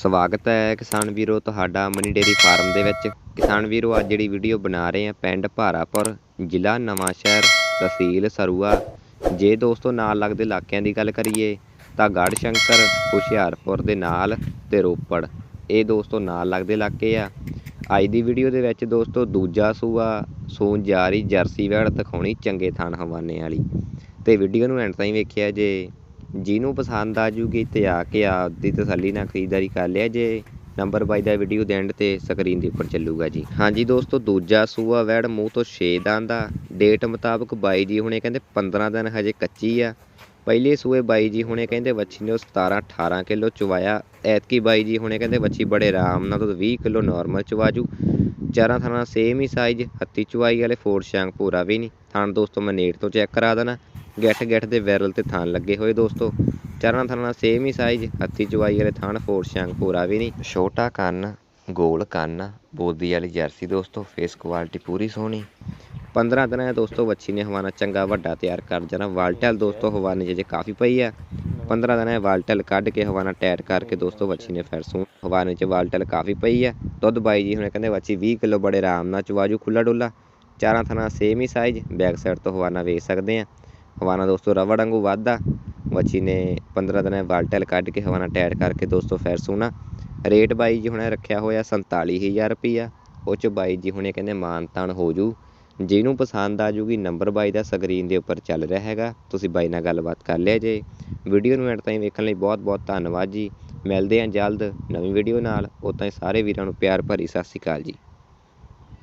ਸਵਾਗਤ ਹੈ ਕਿਸਾਨ ਵੀਰੋ ਤੁਹਾਡਾ ਮਨੀ ਡੇਰੀ ਫਾਰਮ ਦੇ ਵਿੱਚ। ਕਿਸਾਨ ਵੀਰੋ, ਅੱਜ ਜਿਹੜੀ ਵੀਡੀਓ ਬਣਾ ਰਹੇ ਆ ਪਿੰਡ ਭਾਰਾਪੁਰ, ਜ਼ਿਲ੍ਹਾ ਨਵਾਂਸ਼ਹਿਰ ਤਹਿਸੀਲ ਸਰੂਆ। ਜੇ ਦੋਸਤੋ ਨਾਲ ਲੱਗਦੇ ਇਲਾਕਿਆਂ ਦੀ ਗੱਲ ਕਰੀਏ, ਤਾਂ ਗੜ੍ਹ ਸ਼ੰਕਰ ਹੁਸ਼ਿਆਰਪੁਰ ਦੇ ਨਾਲ ਤੇ ਰੋਪੜ। ਇਹ ਦੋਸਤੋ ਨਾਲ ਲੱਗਦੇ ਇਲਾਕੇ ਆ। ਅੱਜ ਦੀ ਵੀਡੀਓ ਦੇ ਵਿੱਚ ਦੋਸਤੋ ਦੂਜਾ ਸੂਆ, ਸੂਣ ਜਾਰੀ ਜਰਸੀ ਵੈੜ ਦਿਖਾਉਣੀ ਚੰਗੇ ਥਾਣ ਹਵਾਨੇ ਵਾਲੀ। ਤੇ ਵੀਡੀਓ ਨੂੰ ਐਂਡ ਤਾਈਂ ਵੇਖਿਆ ਜੇ ਜਿਹਨੂੰ ਪਸੰਦ ਆ ਜੂਗੀ ਤੇ ਆ ਕੇ ਆਪਦੀ ਤਸੱਲੀ ਨਾਲ ਖਰੀਦਦਾਰੀ ਕਰ ਲਿਆ ਜੇ ਨੰਬਰ ਬਾਈ ਦਾ ਵੀਡੀਓ ਦੇ ਐਂਡ ਤੇ ਸਕਰੀਨ ਦੇ ਉੱਪਰ ਚੱਲੂਗਾ ਜੀ। ਹਾਂਜੀ ਦੋਸਤੋ, ਦੂਜਾ ਸੂਆ ਵੈੜ ਮੂੰਹ ਤੋਂ 6 ਦਾਂ ਦਾ। ਡੇਟ ਮੁਤਾਬਕ ਬਾਈ ਜੀ ਹੁਣੇ ਕਹਿੰਦੇ 15 ਦਿਨ ਹਜੇ ਕੱਚੀ ਆ। ਪਹਿਲੇ ਸੂਏ ਬਾਈ ਜੀ ਹੁਣੇ ਕਹਿੰਦੇ ਵੱਛੀ ਨੇ ਉਹ 17 18 ਕਿਲੋ ਚੁਵਾਇਆ। ਐਤਕੀ ਬਾਈ ਜੀ ਹੁਣੇ ਕਹਿੰਦੇ ਵੱਛੀ ਬੜੇ ਆਰਾਮ ਨਾਲ ਤੋਂ 20 ਕਿਲੋ ਨਾਰਮਲ ਚਵਾਜੂ ਚਾਰਾਂ ਥਾਣਾ ਸੇਮ ਹੀ ਸਾਈਜ਼ ਹੱਤੀ ਚਵਾਈ ਵਾਲੇ ਫੋਰ ਸ਼ਾਂਕ ਪੂਰਾ ਵੀ ਨਹੀਂ। ਥਾਣ ਦੋਸਤੋ, ਮੈਂ ਨੇੜ ਤੋਂ ਚੈੱਕ ਕਰਾ ਦੇਣਾ। ਗਿੱਠ ਗਿੱਠ ਦੇ ਵਿਰਲ ਤੇ ਥਣ ਲੱਗੇ ਹੋਏ ਦੋਸਤੋ। ਚਾਰਾਂ ਥਾਣਾ ਸੇਮ ਹੀ ਸਾਈਜ਼ ਹੱਤੀ ਚੁਵਾਈ ਵਾਲੇ ਥਣ ਫੋਰ ਸ਼ਾਂਕ ਪੂਰਾ ਵੀ ਨਹੀਂ। ਛੋਟਾ ਕੰਨ, ਗੋਲ ਕੰਨ, ਬੋਦੀ ਵਾਲੀ ਜਰਸੀ ਦੋਸਤੋ ਫੇਸ ਕੁਆਲਿਟੀ ਪੂਰੀ ਸੋਹਣੀ। 15 ਦਿਨਾਂ ਦੇ ਦੋਸਤੋ, ਵੱਛੀ ਨੇ ਹਵਾਨਾ ਚੰਗਾ ਵੱਡਾ ਤਿਆਰ ਕਰ ਜਾਣਾ। ਵਾਲਟਲ ਦੋਸਤੋ, ਹਵਾਨੇ 'ਚ ਜੇ ਕਾਫੀ ਪਈ ਆ। 15 ਦਿਨਾਂ ਦਾ ਵਾਲਟਲ ਕੱਢ ਕੇ ਹਵਾਨਾ ਟਾਈਟ ਕਰਕੇ ਦੋਸਤੋ, ਵੱਛੀ ਨੇ ਫਿਰ ਸੂ ਹਵਾਨੇ 'ਚ ਵਾਲਟਲ ਕਾਫੀ ਪਈ ਆ। ਦੁੱਧ ਬਾਈ ਜੀ ਹੁਣੇ ਕਹਿੰਦੇ ਵੱਛੀ 20 ਕਿਲੋ ਬੜੇ ਆਰਾਮ ਨਾਲ ਚਵਾਜੂ ਖੁੱਲਾ ਡੁੱਲਾ ਚਾਰਾਂ ਥਾਣਾ ਸੇਮ ਹੀ ਸਾਈਜ਼ ਬੈਕ ਸਾਈਡ ਤੋਂ ਹਵਾਨਾ ਵੇਚ ਸਕਦੇ ਆ। ਹਵਾਨਾ ਦੋਸਤੋ ਰਵੜ ਵਾਂਗੂ ਵੱਧਦਾ ਵੱਛੀ ਨੇ 15 ਦਿਨਾਂ ਦੇ ਕੱਢ ਕੇ ਹਵਾਨਾ ਟਾਈਟ ਕਰਕੇ ਦੋਸਤੋ, ਫਿਰ ਸੂਣਾ। ਰੇਟ ਬਾਈ ਜੀ ਹੁਣੇ ਰੱਖਿਆ ਹੋਇਆ 47000 ਰੁਪਈਆ। ਉਹ ਚ ਬਾਈ ਜੀ ਹੁਣੇ ਕਹਿੰਦੇ ਮਾਨ ਤਾਨ ਹੋ ਜੂ। ਜਿਹਨੂੰ ਪਸੰਦ ਆ ਜੂਗੀ, ਨੰਬਰ ਬਾਈ ਦਾ ਸਕਰੀਨ ਦੇ ਉੱਪਰ ਚੱਲ ਰਿਹਾ ਹੈਗਾ। ਤੁਸੀਂ ਬਾਈ ਨਾਲ ਗੱਲਬਾਤ ਕਰ ਲਿਆ ਜੇ। ਵੀਡੀਓ ਨੂੰ ਐਂਡ ਤਾਈਂ ਵੇਖਣ ਲਈ ਬਹੁਤ ਬਹੁਤ ਧੰਨਵਾਦ ਜੀ। ਮਿਲਦੇ ਹਾਂ ਜਲਦ ਨਵੀਂ ਵੀਡੀਓ ਨਾਲ। ਉਦਾਂ ਹੀ ਸਾਰੇ ਵੀਰਾਂ ਨੂੰ ਪਿਆਰ ਭਰੀ ਸਤਿ ਸ਼੍ਰੀ ਅਕਾਲ ਜੀ।